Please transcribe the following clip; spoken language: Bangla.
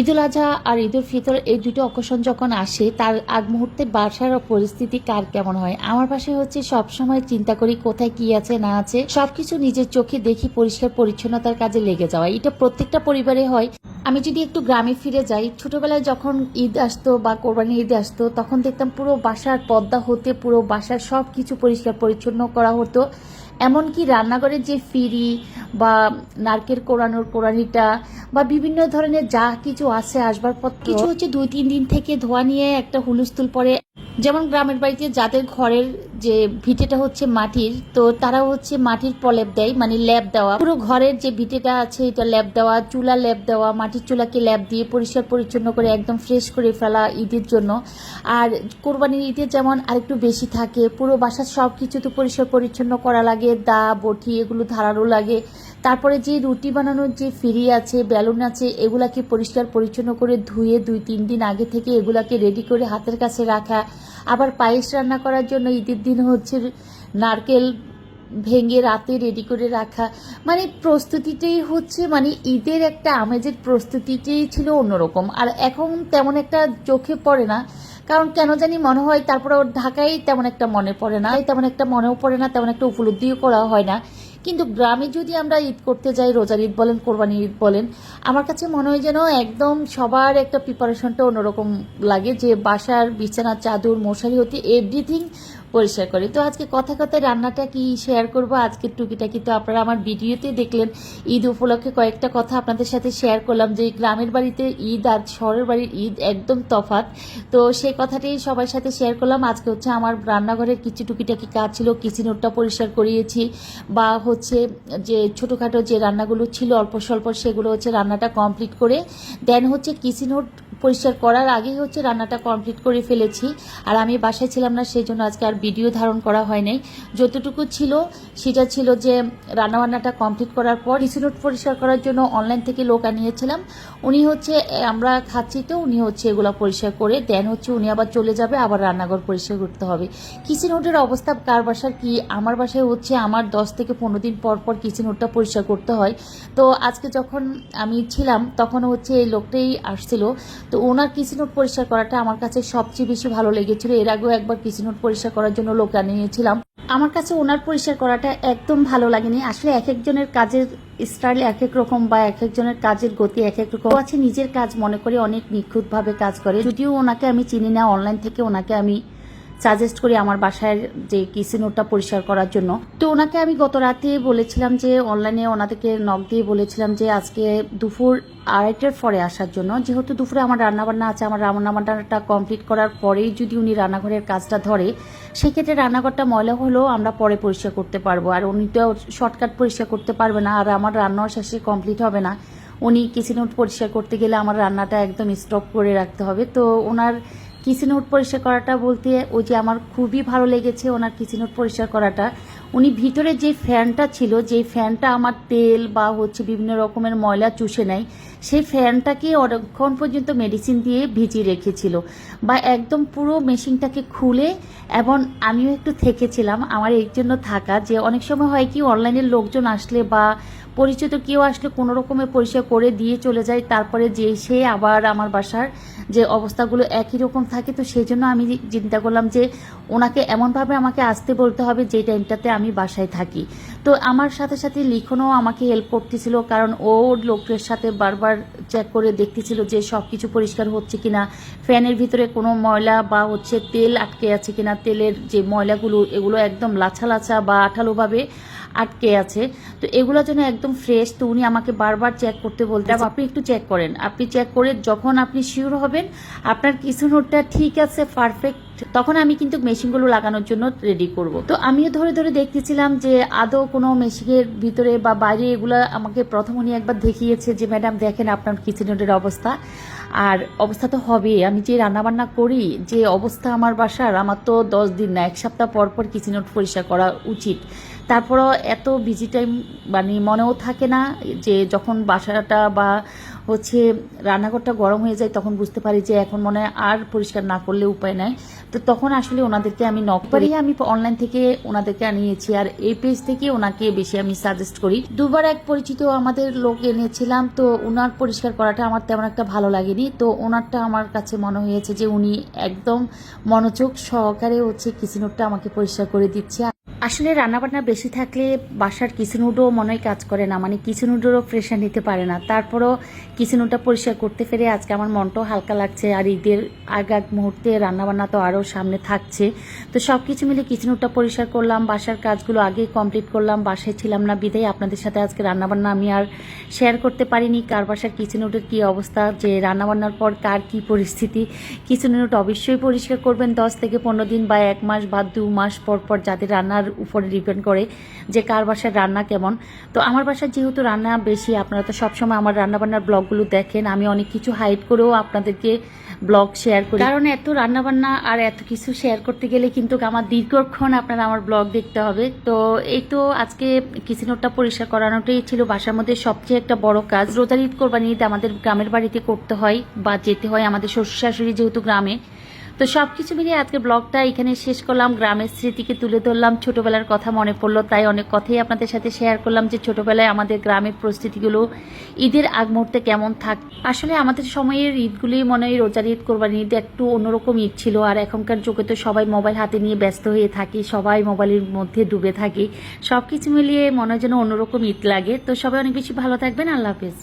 ঈদুল আজহা আর ঈদুল ফিতর এই দুটো অকেশন যখন আসে, তার আগ মুহূর্তে বাসার পরিস্থিতি কার কেমন হয়? আমার পাশে হচ্ছে সব সময় চিন্তা করি কোথায় কি আছে, না আছে। সবকিছু নিজের চোখে দেখি পরিষ্কার পরিচ্ছন্নতার কাজে লেগে যাওয়া। এটা প্রত্যেকটা পরিবারে হয়। আমি যদি একটু গ্রামে ফিরে যাই, ছোটবেলায় যখন ঈদ আসতো বা কোরবানি ঈদ আসতো, তখন দেখতাম পুরো বাসার পর্দা হতে পুরো বাসার সব কিছু পরিষ্কার পরিচ্ছন্ন করা হতো। এমনকি রান্নাঘরের যে ফিরি বা নারকেল কোরানোর কোরানিটা বা বিভিন্ন ধরনের যা কিছু আছে আসবাবপত্র কিছু হচ্ছে দুই তিন দিন থেকে ধোয়া নিয়ে একটা হুলুস্থুল পরে। যেমন গ্রামের বাড়িতে যাদের ঘরের যে ভিটেটা হচ্ছে মাটির তো তারা হচ্ছে মাটির প্রলেপ দেয় মানে ল্যাব দেওয়া। পুরো ঘরের যে ভিটেটা আছে এটা ল্যাব দেওয়া চুলা ল্যাপ দেওয়া মাটির চুলাকে ল্যাপ দিয়ে পরিষ্কার পরিচ্ছন্ন করে একদম ফ্রেশ করে ফেলা ঈদের জন্য। আর কোরবানির ঈদে যেমন আরেকটু বেশি থাকে পুরো বাসার সব কিছু তো পরিষ্কার পরিচ্ছন্ন করা লাগে দা বটি এগুলো ধারানো লাগে। তারপরে যে রুটি বানানোর যে ফিরি আছে, বেলুন আছে, এগুলাকে পরিষ্কার পরিচ্ছন্ন করে ধুয়ে দুই তিন দিন আগে থেকে এগুলাকে রেডি করে হাতের কাছে রাখা। আবার পায়েস রান্না করার জন্য ঈদের দিন হচ্ছে নারকেল ভেঙে রাতে রেডি করে রাখা। মানে প্রস্তুতিটাই হচ্ছে মানে ঈদের একটা আমেজের প্রস্তুতিটাই ছিল অন্যরকম। আর এখন তেমন একটা চোখে পড়ে না, কারণ কেন জানি মনে হয় তারপরে ঢাকায় তেমন একটা মনে পড়ে না, তেমন একটা মনেও পড়ে না, তেমন একটা উপলব্ধিও করা হয় না। কিন্তু গ্রামে যদি আমরা ঈদ করতে যাই, রোজার ঈদ বলেন কোরবানি ঈদ বলেন, আমার কাছে মনে হয় যেন একদম সবার একটা প্রিপারেশনটা অন্যরকম লাগে। যে বাসার বিছানা, চাদর, মশারি হতে এভরিথিং পরিষ্কার করি। তো আজকে কথা কথায় রান্নাটা কি শেয়ার করব? আজকের টুকিটাকি তো আপনারা আমার ভিডিওতে দেখলেন। ঈদ উপলক্ষে কয়েকটা কথা আপনাদের সাথে শেয়ার করলাম যে, গ্রামের বাড়িতে ঈদ আর শহরের বাড়ির ঈদ একদম তফাৎ। তো সেই কথাটাই সবার সাথে শেয়ার করলাম। আজকে হচ্ছে আমার রান্নাঘরের কিছু টুকিটাকি কাজ ছিল কিচেনোটটা পরিষ্কার করিয়েছি বা হচ্ছে যে ছোটোখাটো যে রান্নাগুলো ছিল, অল্প স্বল্প সেগুলো হচ্ছে রান্নাটা কমপ্লিট করে দেন হচ্ছে কিচেনোট পরিষ্কার করার আগেই হচ্ছে রান্নাটা কমপ্লিট করে ফেলেছি। আর আমি বাসায় ছিলাম না সেই জন্য আজকে আর ভিডিও ধারণ করা হয় নাই। যতটুকু ছিল, সেটা ছিল যে রান্নাবান্নাটা কমপ্লিট করার পর কিচেনোট পরিষ্কার করার জন্য অনলাইন থেকে লোক আনিয়েছিলাম। উনি হচ্ছে আমরা খাচ্ছি তো, উনি হচ্ছে এগুলো পরিষ্কার করে দেন হচ্ছে উনি আবার চলে যাবে, আবার রান্নাঘর পরিষ্কার করতে হবে। কিচেন ওটের অবস্থা কার বাসার কি? আমার বাসায় হচ্ছে আমার দশ থেকে পনেরো দিন পর পর কিচেন ওটটা পরিষ্কার করতে হয়। তো আজকে যখন আমি ছিলাম, তখন হচ্ছে এই লোকটাই আসছিল। তো ওনার কিছু নোট পরিষ্কার করাটা আমার কাছে সবচেয়ে বেশি ভালো লেগেছিল। এর আগেও একবার কিছু নোট পরিষ্কার করার জন্য লোক আনিয়েছিলাম আমার কাছে ওনার পরিষ্কার করাটা একদম ভালো লাগেনি। আসলে এক একজনের কাজের স্টাইল এক এক রকম বা এক একজনের কাজের গতি এক এক রকম আছে নিজের কাজ মনে করে অনেক নিখুঁতভাবে কাজ করে। যদিও ওনাকে আমি চিনি না অনলাইন থেকে ওনাকে আমি সাজেস্ট করি আমার বাসায় যে কিচেন ওটা পরিষ্কার করার জন্য। তো ওনাকে আমি গত রাতে বলেছিলাম যে অনলাইনে ওনাদেরকে নক দিয়ে বলেছিলাম যে, আজকে দুপুর আড়াইটার পরে আসার জন্য। যেহেতু দুপুরে আমার রান্নাবান্না আছে, আমার রান্নাবান্নাটা কমপ্লিট করার পরেই যদি উনি রান্নাঘরের কাজটা ধরে, সেক্ষেত্রে রান্নাঘরটা ময়লা হলেও আমরা পরে পরিষ্কার করতে পারব। আর উনি তো শর্টকাট পরিষ্কার করতে পারবে না, আর আমার রান্নাও শেষে কমপ্লিট হবে না। উনি কিচেন পরিষ্কার করতে গেলে আমার রান্নাটা একদম স্টপ করে রাখতে হবে। তো ওনার কিচেন উট পরিষ্কার করাটা বলতে ওই যে আমার খুবই ভালো লেগেছে ওনার কিচেন উট পরিষ্কার করাটা। উনি ভিতরে যে ফ্যানটা ছিল যে ফ্যানটা আমার তেল বা হচ্ছে বিভিন্ন রকমের ময়লা চুষে নেয়, সেই ফ্যানটাকে অনেকক্ষণ পর্যন্ত মেডিসিন দিয়ে ভিজিয়ে রেখেছিল। বা একদম পুরো মেশিনটাকে খুলে এবং আমিও একটু থেকেছিলাম। আমার এই জন্য থাকা যে অনেক সময় হয় কি অনলাইনের লোকজন আসলে বা পরিচিত কেউ আসলে কোনো রকমের পরিষ্কার করে দিয়ে চলে যায়। তারপরে যে সে আবার আমার বাসার যে অবস্থাগুলো একই রকম থাকে, তো সেই জন্য আমি চিন্তা করলাম যে ওনাকে এমনভাবে আমাকে আসতে বলতে হবে যে টাইমটাতে আমি বাসায় থাকি। তো আমার সাথে সাথে লিখনও আমাকে হেল্প করতেছিল, কারণ ও লোকের সাথে বারবার চেক করে দেখতেছিল যে সব কিছু পরিষ্কার হচ্ছে কিনা, ফ্যানের ভিতরে কোনো ময়লা বা হচ্ছে তেল আটকে আছে কিনা, তেলের যে ময়লাগুলো, এগুলো একদম লাছা লাছা বা আঠালোভাবে আটকে আছে। তো এগুলো যেন একদম ফ্রেশ তো উনি আমাকে বারবার চেক করতে বলতেন আপনি একটু চেক করেন। আপনি চেক করে যখন আপনি শিওর হবেন, আপনার কিছু নোটটা ঠিক আছে পারফেক্ট তখন আমি কিন্তু মেশিনগুলো লাগানোর জন্য রেডি করব। তো আমিও ধরে ধরে দেখতেছিলাম যে আদৌ কোনো মেশিনের ভিতরে বা বাইরে এগুলো আমাকে প্রথম উনি একবার দেখিয়েছে যে, ম্যাডাম, দেখেন আপনার কিচেনের অবস্থা। আর অবস্থা তো হবে। আমি যে রান্নাবান্না করি, যে অবস্থা আমার বাসার, আমার তো দশ দিন না, এক সপ্তাহ পর পর কিচেন পরিষ্কার করা উচিত। তারপরও এত বিজি টাইম মানে মনেও থাকে না যে যখন বাসাটা বা হচ্ছে রান্নাঘরটা গরম হয়ে যায় তখন বুঝতে পারি যে এখন মনে হয় আর পরিষ্কার না করলে উপায় নাই। তো তখন আসলে ওনাদেরকে আমি নক করি। আমি অনলাইন থেকে ওনাদেরকে আনিয়েছি আর এই পেজ থেকে ওনাকে বেশি আমি সাজেস্ট করি। দুবার এক পরিচিত আমাদের লোক এনেছিলাম তো ওনার পরিষ্কার করাটা আমার তেমন একটা ভালো লাগেনি। তো ওনারটা আমার কাছে মনে হয়েছে যে উনি একদম মনোযোগ সহকারে হচ্ছে কিচেনটা আমাকে পরিষ্কার করে দিচ্ছে। আসলে রান্নাবান্না বেশি থাকলে বাসার কিচেনুডও মনে হয় কাজ করে না। মানে কিচেনুডেরও প্রেশার নিতে পারে না। তারপরও কিচেনুটা পরিষ্কার করতে পেরে আজকে আমার মনটাও হালকা লাগছে। আর ঈদের আগ আগ মুহূর্তে রান্নাবান্না তো আরও সামনে থাকছে। তো সব কিছু মিলে কিচেনুটা পরিষ্কার করলাম। বাসার কাজগুলো আগে কমপ্লিট করলাম। বাসায় ছিলাম না বিদায়। আপনাদের সাথে আজকে রান্নাবান্না আমি আর শেয়ার করতে পারিনি। কার বাসার কিচেনুটের কী অবস্থা? যে রান্নাবান্নার পর কার কি পরিস্থিতি? কিচেনুট অবশ্যই পরিষ্কার করবেন। দশ থেকে পনেরো দিন বা এক মাস বা দু মাস পর পর যাদের রান্নার উপরে ডিপেন্ড করে যে কার বাসার রান্না কেমন। তো আমার বাসার যেহেতু রান্না বেশি, আপনারা তো সবসময় আমার রান্নাবান্নার ব্লগগুলো দেখেন। আমি অনেক কিছু হাইড করেও আপনাদেরকে ব্লগ শেয়ার করি। কারণ এত রান্নাবান্না আর এত কিছু শেয়ার করতে গেলে কিন্তু আমার দীর্ঘক্ষণ আপনারা আমার ব্লগ দেখতে হবে। তো এই তো আজকে কিচেনটা পরিষ্কার করানোটাই ছিল। বাসার মধ্যে সবচেয়ে একটা বড় কাজ, রোজার ঈদ কোরবানি আমাদের গ্রামের বাড়িতে করতে হয় বা যেতে হয় আমাদের শ্বশুর শাশুড়ি যেহেতু গ্রামে। তো সব কিছু মিলিয়ে আজকে ব্লগটা এখানে শেষ করলাম। গ্রামের স্মৃতিকে তুলে ধরলাম। ছোটবেলার কথা মনে পড়ল, তাই অনেক কথাই আপনাদের সাথে শেয়ার করলাম যে ছোটবেলায় আমাদের গ্রামের পরিস্থিতিগুলো, ঈদের আগ মুহূর্তে কেমন থাক আসলে আমাদের সময়ের ঈদগুলি মনে হয় রোজার ঈদ কোরবানি ঈদ একটু অন্যরকম ঈদ ছিল। আর এখনকার যুগে তো সবাই মোবাইল হাতে নিয়ে ব্যস্ত হয়ে থাকি, সবাই মোবাইলের মধ্যে ডুবে থাকি। সব কিছু মিলিয়ে মনে হয় যেন অন্যরকম ঈদ লাগে। তো সবাই অনেক বেশি ভালো থাকবেন। আল্লাহ হাফেজ।